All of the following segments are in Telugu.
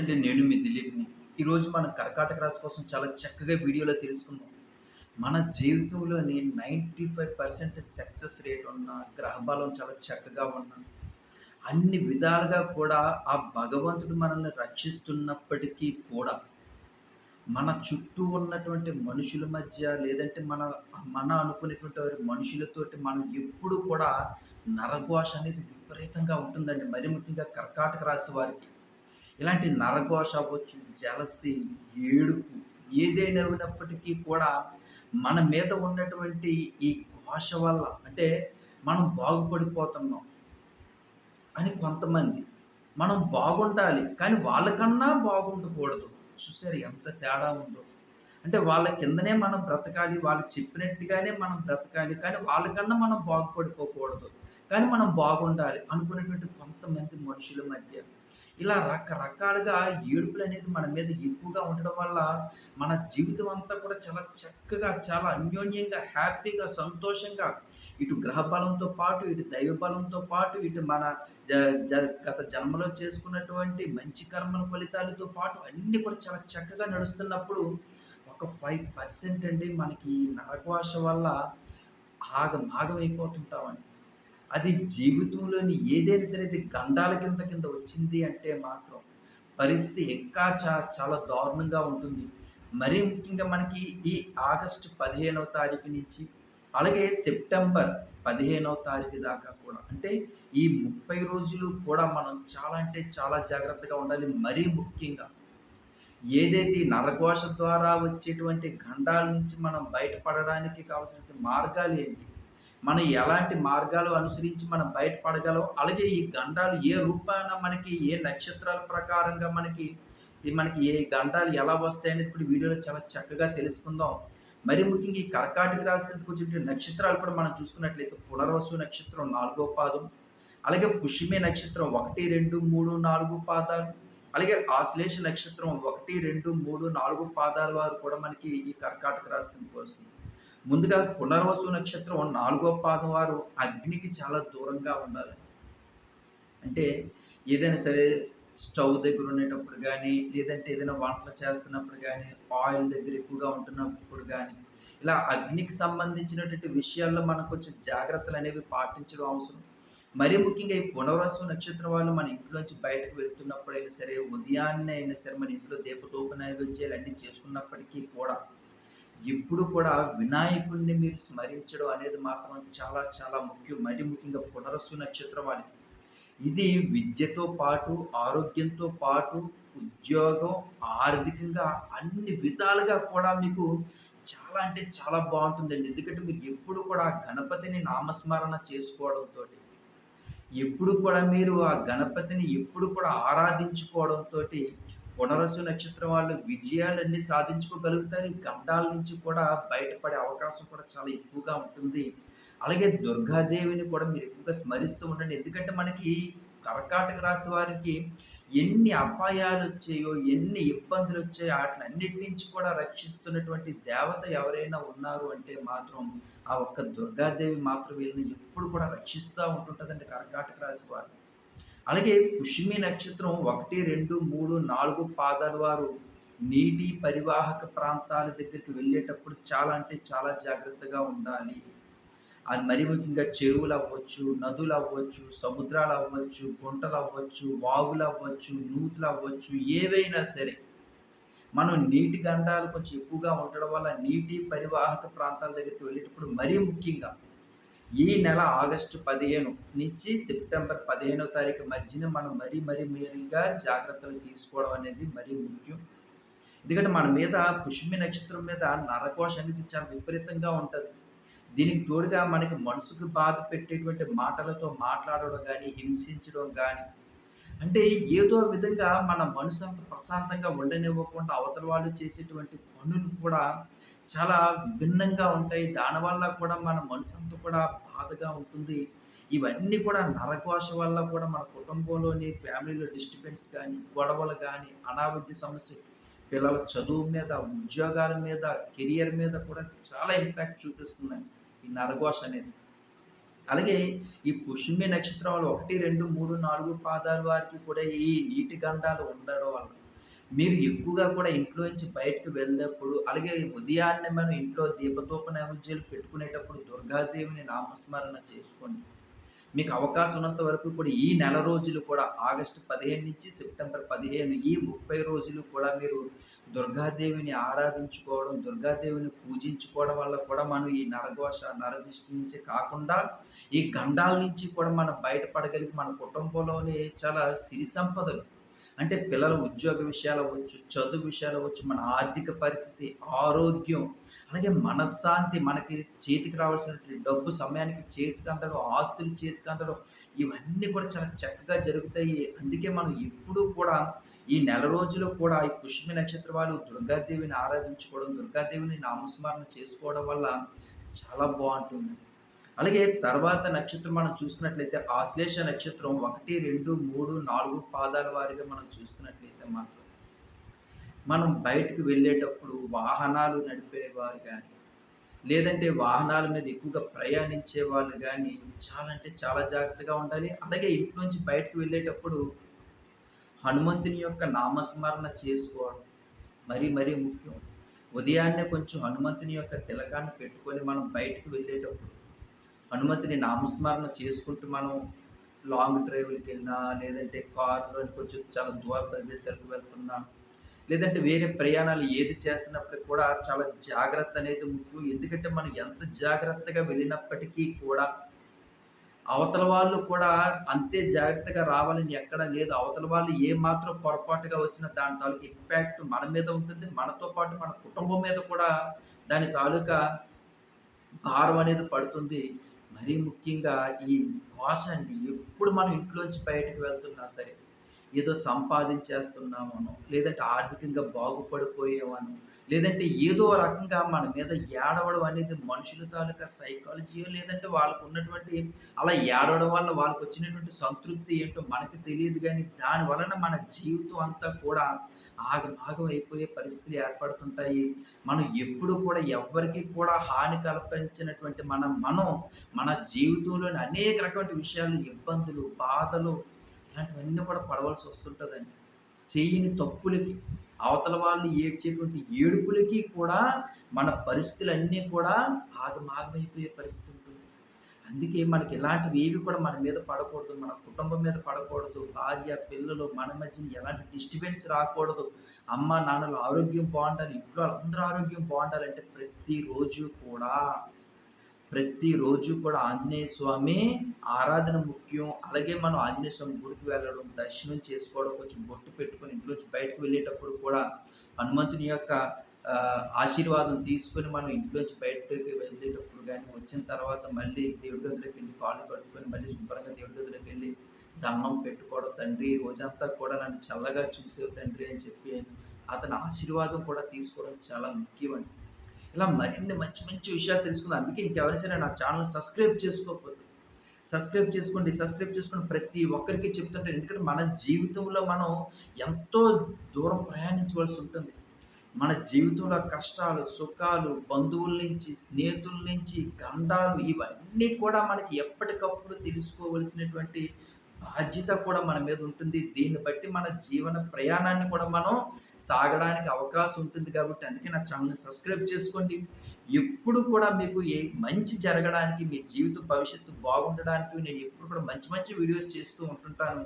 అండి నేను మీ దిలీప్ని. ఈరోజు మన కర్కాటక రాశి కోసం చాలా చక్కగా వీడియోలో తెలుసుకుందాం. మన జీవితంలోని ninety five percent success rate ఉన్న గ్రహబలం చాలా చక్కగా ఉన్న అన్ని విధాలుగా కూడా ఆ భగవంతుడు మనల్ని రక్షిస్తున్నప్పటికీ కూడా మన చుట్టూ ఉన్నటువంటి మనుషుల మధ్య లేదంటే మన మన అనుకునేటువంటి వారి మనుషులతోటి మనం ఎప్పుడు కూడా నరఘోష అనేది విపరీతంగా ఉంటుందండి. మరి ముఖ్యంగా కర్కాటక రాశి వారికి. ఇలాంటి నరఘోష అవ్వచ్చు జలసి ఏడుపు ఏదైనా ఉన్నప్పటికీ కూడా మన మీద ఉన్నటువంటి ఈ ఘోష వల్ల అంటే మనం బాగుపడిపోతున్నాం అని కొంతమంది మనం బాగుండాలి కానీ వాళ్ళకన్నా బాగుండకూడదు. చూసారు ఎంత తేడా ఉందో? అంటే వాళ్ళ కిందనే మనం బ్రతకాలి వాళ్ళు చెప్పినట్టుగానే మనం బ్రతకాలి కానీ వాళ్ళకన్నా మనం బాగుపడిపోకూడదు. కానీ మనం బాగుండాలి అనుకునేటువంటి కొంతమంది మనుషుల మధ్య ఇలా రకరకాలుగా ఏడుపులు అనేది మన మీద ఎక్కువగా ఉండడం వల్ల మన జీవితం అంతా కూడా చాలా చక్కగా చాలా అన్యోన్యంగా హ్యాపీగా సంతోషంగా ఇటు గ్రహ బలంతో పాటు ఇటు దైవ బలంతో పాటు ఇటు మన గత జన్మలో చేసుకున్నటువంటి మంచి కర్మల ఫలితాలతో పాటు అన్నీ కూడా చాలా చక్కగా నడుస్తున్నప్పుడు ఒక ఫైవ్ పర్సెంట్ అండి మనకి ఈ నరకవాస వల్ల ఆగం ఆగమైపోతుంటామండి. అది జీవితంలోని ఏదైనా సరే అది గండాల కింద కింద వచ్చింది అంటే మాత్రం పరిస్థితి ఇంకా చా చాలా దారుణంగా ఉంటుంది. మరీ ముఖ్యంగా మనకి ఈ ఆగస్టు పదిహేనవ తారీఖు నుంచి అలాగే సెప్టెంబర్ పదిహేనవ తారీఖు దాకా కూడా అంటే ఈ ముప్పై రోజులు కూడా మనం చాలా అంటే చాలా జాగ్రత్తగా ఉండాలి. మరీ ముఖ్యంగా ఏదైతే నరఘోష ద్వారా వచ్చేటువంటి గండాల నుంచి మనం బయటపడడానికి కావాల్సిన మార్గాలు ఏంటి? మనం ఎలాంటి మార్గాలు అనుసరించి మనం బయటపడగలం? అలాగే ఈ గండాలు ఏ రూపాన మనకి ఏ నక్షత్రాల ప్రకారంగా మనకి ఈ మనకి ఏ గండాలు ఎలా వస్తాయనేది ఇప్పుడు వీడియోలో చాలా చక్కగా తెలుసుకుందాం. మరి ముఖ్యంగా ఈ కర్కాటక రాశి వచ్చేటువంటి నక్షత్రాలు కూడా మనం చూసుకున్నట్లయితే పునర్వసు నక్షత్రం నాలుగో పాదం అలాగే పుష్యమే నక్షత్రం ఒకటి రెండు మూడు నాలుగు పాదాలు అలాగే ఆశ్లేష నక్షత్రం ఒకటి రెండు మూడు నాలుగు పాదాల వారు కూడా మనకి ఈ కర్కాటక రాశి వస్తుంది. ముందుగా పునర్వసు నక్షత్రం నాలుగో పాదం వారు అగ్నికి చాలా దూరంగా ఉండాలి. అంటే ఏదైనా సరే స్టవ్ దగ్గర ఉండేటప్పుడు కానీ లేదంటే ఏదైనా వంటలు చేస్తున్నప్పుడు కానీ ఆయిల్ దగ్గర ఎక్కువగా ఉంటున్నప్పుడు కానీ ఇలా అగ్నికి సంబంధించినటువంటి విషయాల్లో మనం కొంచెం జాగ్రత్తలు అనేవి పాటించడం అవసరం. మరీ ముఖ్యంగా ఈ పునర్వసు నక్షత్రం వాళ్ళు మన ఇంట్లోంచి బయటకు వెళ్తున్నప్పుడు అయినా సరే ఉదయాన్నే అయినా సరే మన ఇంట్లో దీపతోపు నైవేద్యాలు అన్నీ చేసుకున్నప్పటికీ కూడా ఎప్పుడు కూడా వినాయకుడిని మీరు స్మరించడం అనేది మాత్రం చాలా చాలా ముఖ్యం. మరి ముఖ్యంగా పునరస్సు నక్షత్రం వారికి ఇది విద్యతో పాటు ఆరోగ్యంతో పాటు ఉద్యోగం ఆర్థికంగా అన్ని విధాలుగా కూడా మీకు చాలా అంటే చాలా బాగుంటుందండి. ఎందుకంటే మీరు ఎప్పుడు కూడా గణపతిని నామస్మరణ చేసుకోవడంతో ఎప్పుడు కూడా మీరు ఆ గణపతిని ఎప్పుడు కూడా ఆరాధించుకోవడంతో పునరసు నక్షత్రం వాళ్ళు విజయాలన్నీ సాధించుకోగలుగుతారు. గండాల నుంచి కూడా బయటపడే అవకాశం కూడా చాలా ఎక్కువగా ఉంటుంది. అలాగే దుర్గాదేవిని కూడా మీరు ఎక్కువగా స్మరిస్తూ ఉండండి. ఎందుకంటే మనకి కర్కాటక రాశి వారికి ఎన్ని అపాయాలు వచ్చాయో ఎన్ని ఇబ్బందులు వచ్చాయో వాటినన్నిటి నుంచి కూడా రక్షిస్తున్నటువంటి దేవత ఎవరైనా ఉన్నారు అంటే మాత్రం ఆ ఒక్క దుర్గాదేవి మాత్రం వీళ్ళని ఎప్పుడు కూడా రక్షిస్తూ ఉంటుంటుందండి కర్కాటక రాశి వారు. అలాగే పుష్మి నక్షత్రం ఒకటి రెండు మూడు నాలుగు పాదాల వారు నీటి పరివాహక ప్రాంతాల దగ్గరికి వెళ్ళేటప్పుడు చాలా అంటే చాలా జాగ్రత్తగా ఉండాలి. అది మరి ముఖ్యంగా చెరువులు అవ్వచ్చు నదులు అవ్వచ్చు సముద్రాలు అవ్వచ్చు గుంటలు అవ్వచ్చు వాగులు అవ్వచ్చు నూతులు అవ్వచ్చు ఏవైనా సరే మనం నీటి గండాలు కొంచెం ఎక్కువగా ఉండడం వల్ల నీటి పరివాహక ప్రాంతాల దగ్గరికి వెళ్ళేటప్పుడు మరీ ముఖ్యంగా ఈ నెల ఆగస్టు పదిహేను నుంచి సెప్టెంబర్ పదిహేనో తారీఖు మధ్యన మనం మరీ మరీ మేలుగా జాగ్రత్తలు తీసుకోవడం అనేది మరీ ముఖ్యం. ఎందుకంటే మన మీద పుష్మి నక్షత్రం మీద నరకోశ అనేది చాలా విపరీతంగా ఉంటుంది. దీనికి తోడుగా మనకి మనసుకు బాధ పెట్టేటువంటి మాటలతో మాట్లాడడం కానీ హింసించడం కానీ అంటే ఏదో విధంగా మన మనసు అంత ప్రశాంతంగా ఉండనివ్వకుండా అవతల వాళ్ళు చేసేటువంటి పనులు కూడా చాలా భిన్నంగా ఉంటాయి. దానివల్ల కూడా మన మనసంతా కూడా బాధగా ఉంటుంది. ఇవన్నీ కూడా నరకోశ వల్ల కూడా మన కుటుంబంలోని ఫ్యామిలీలో డిస్టర్బెన్స్ కానీ గొడవలు కానీ అనారోగ్య సమస్య పిల్లల చదువు మీద ఉద్యోగాల మీద కెరియర్ మీద కూడా చాలా ఇంపాక్ట్ చూపిస్తుందండి ఈ నరఘోష అనేది. అలాగే ఈ పుష్మి నక్షత్రం ఒకటి రెండు మూడు నాలుగు పాదాల వారికి కూడా ఈ నీటి గంధాలు ఉండడం వల్ల మీరు ఎక్కువగా కూడా ఇంట్లో నుంచి బయటకు వెళ్ళినప్పుడు అలాగే ఉదయాన్నే మనం ఇంట్లో దీపధూప నైవేద్యాలు పెట్టుకునేటప్పుడు దుర్గాదేవిని నామస్మరణ చేసుకోండి మీకు అవకాశం ఉన్నంత వరకు కూడా ఈ నెల రోజులు కూడా ఆగస్టు పదిహేను నుంచి సెప్టెంబర్ పదిహేను ఈ ముప్పై రోజులు కూడా మీరు దుర్గాదేవిని ఆరాధించుకోవడం దుర్గాదేవిని పూజించుకోవడం వల్ల కూడా మనం ఈ నరఘోష నరదిష్టి నుంచి కాకుండా ఈ గండాల నుంచి కూడా మనం బయటపడగలిగి మన కుటుంబంలోనే చాలా సిరి సంపదలు అంటే పిల్లల ఉద్యోగ విషయాలు అవ్వచ్చు చదువు విషయాలు అవ్వచ్చు మన ఆర్థిక పరిస్థితి ఆరోగ్యం అలాగే మనశ్శాంతి మనకి చేతికి రావాల్సినటువంటి డబ్బు సమయానికి చేతికి అందడం ఆస్తులు చేతికి అందడం ఇవన్నీ కూడా చాలా చక్కగా జరుగుతాయి. అందుకే మనం ఎప్పుడూ కూడా ఈ నెల రోజులు కూడా ఈ పుష్మి నక్షత్ర వాళ్ళు దుర్గాదేవిని ఆరాధించుకోవడం దుర్గాదేవిని నామస్మరణ చేసుకోవడం వల్ల చాలా బాగుంటుంది. అలాగే తర్వాత నక్షత్రం మనం చూసుకున్నట్లయితే ఆశ్లేష నక్షత్రం ఒకటి రెండు మూడు నాలుగు పాదాల వారిగా మనం చూసుకున్నట్లయితే మాత్రం మనం బయటకు వెళ్ళేటప్పుడు వాహనాలు నడిపేవారు కానీ లేదంటే వాహనాల మీద ఎక్కువగా ప్రయాణించే వాళ్ళు కానీ చాలా అంటే చాలా జాగ్రత్తగా ఉండాలి. అలాగే ఇంట్లోంచి బయటకు వెళ్ళేటప్పుడు హనుమంతుని యొక్క నామస్మరణ చేసుకోవడం మరీ మరీ ముఖ్యం. ఉదయాన్నే కొంచెం హనుమంతుని యొక్క తిలకాన్ని పెట్టుకొని మనం బయటకు వెళ్ళేటప్పుడు హనుమంతుని నామస్మరణ చేసుకుంటూ మనం లాంగ్ డ్రైవ్లకి వెళ్ళినా లేదంటే కార్లో కొంచెం చాలా దూర ప్రదేశాలకు వెళ్తున్నా లేదంటే వేరే ప్రయాణాలు ఏది చేస్తున్నప్పటికీ కూడా చాలా జాగ్రత్త అనేది ముఖ్యం. ఎందుకంటే మనం ఎంత జాగ్రత్తగా వెళ్ళినప్పటికీ కూడా అవతల వాళ్ళు కూడా అంతే జాగ్రత్తగా రావాలని ఎక్కడ లేదు. అవతల వాళ్ళు ఏ మాత్రం పొరపాటుగా వచ్చిన దాని తాలూకా ఇంపాక్ట్ మన మీద ఉంటుంది. మనతో పాటు మన కుటుంబం మీద కూడా దాని తాలూకా భారం అనేది పడుతుంది. మరీ ముఖ్యంగా ఈ భాష అండి ఎప్పుడు మనం ఇంట్లోంచి బయటకు వెళ్తున్నా సరే ఏదో సంపాదించేస్తున్నామనో లేదంటే ఆర్థికంగా బాగుపడిపోయేవనో లేదంటే ఏదో రకంగా మన మీద ఏడవడం అనేది మనుషుల తాలూకా సైకాలజీయో లేదంటే వాళ్ళకు ఉన్నటువంటి అలా ఏడవడం వల్ల వాళ్ళకు వచ్చినటువంటి సంతృప్తి ఏంటో మనకి తెలియదు కానీ దాని వలన మన జీవితం అంతా కూడా ఆగమాగం అయిపోయే పరిస్థితులు ఏర్పడుతుంటాయి. మనం ఎప్పుడు కూడా ఎవరికి కూడా హాని కల్పించినటువంటి మనం మనం మన జీవితంలోని అనేక రకమైన విషయాలు ఇబ్బందులు బాధలు ఇలాంటివన్నీ కూడా పడవలసి వస్తుంటుందండి. చేయని తప్పులకి అవతల వాళ్ళు ఏడ్చేటువంటి ఏడుపులకి కూడా మన పరిస్థితులన్నీ కూడా ఆగమాగమైపోయే పరిస్థితి అందుకే మనకి ఇలాంటివి ఏవి కూడా మన మీద పడకూడదు మన కుటుంబం మీద పడకూడదు భార్య పిల్లలు మన మధ్యన ఎలాంటి డిస్టర్బెన్స్ రాకూడదు. అమ్మ నాన్నలు ఆరోగ్యం బాగుండాలి ఇంట్లో అందరూ ఆరోగ్యం బాగుండాలంటే ప్రతిరోజు కూడా ప్రతిరోజు కూడా ఆంజనేయ స్వామి ఆరాధన ముఖ్యం. అలాగే మనం ఆంజనేయ స్వామి గుడికి వెళ్ళడం దర్శనం చేసుకోవడం కొంచెం బొట్టు పెట్టుకొని ఇంట్లోంచి బయటకు వెళ్ళేటప్పుడు కూడా హనుమంతుని యొక్క ఆశీర్వాదం తీసుకొని మనం ఇంట్లోంచి బయటకి వెళ్ళేటప్పుడు కానీ వచ్చిన తర్వాత మళ్ళీ దేవుడి గదిలోకి వెళ్ళి కాళ్ళు కడుక్కొని మళ్ళీ శుభ్రంగా దేవుడి గదిలోకి వెళ్ళి దండం పెట్టుకోవడం తండ్రి రోజంతా కూడా నన్ను చల్లగా చూసేవు తండ్రి అని చెప్పి అతని ఆశీర్వాదం కూడా తీసుకోవడం చాలా ముఖ్యమండి. ఇలా మరిన్ని మంచి మంచి విషయాలు తెలుసుకుందాం. అందుకే ఇంకెవరి సరే నా ఛానల్ సబ్స్క్రైబ్ చేసుకోకపోతే సబ్స్క్రైబ్ చేసుకోండి సబ్స్క్రైబ్ చేసుకుని ప్రతి ఒక్కరికి చెప్తుంటాను ఎందుకంటే మన జీవితంలో మనం ఎంతో దూరం ప్రయాణించవలసి ఉంటుంది. మన జీవితంలో కష్టాలు సుఖాలు బంధువుల నుంచి స్నేహితుల నుంచి గండాలు ఇవన్నీ కూడా మనకి ఎప్పటికప్పుడు తెలుసుకోవలసినటువంటి బాధ్యత కూడా మన మీద ఉంటుంది. దీన్ని బట్టి మన జీవన ప్రయాణాన్ని కూడా మనం సాగడానికి అవకాశం ఉంటుంది కాబట్టి అందుకే నా ఛానల్ని సబ్స్క్రైబ్ చేసుకోండి. ఎప్పుడు కూడా మీకు ఏ మంచి జరగడానికి మీ జీవిత భవిష్యత్తు బాగుండడానికి నేను ఎప్పుడు కూడా మంచి మంచి వీడియోస్ చేస్తూ ఉంటుంటాను.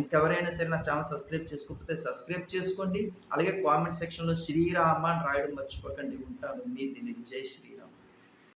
ఇంకెవరైనా సరే నా ఛానల్ సబ్స్క్రైబ్ చేసుకోకపోతే సబ్స్క్రైబ్ చేసుకోండి. అలాగే కామెంట్ సెక్షన్లో శ్రీరామ అని రాయడం మర్చిపోకండి. ఉంటాను. మీ దిలీప్ జై శ్రీ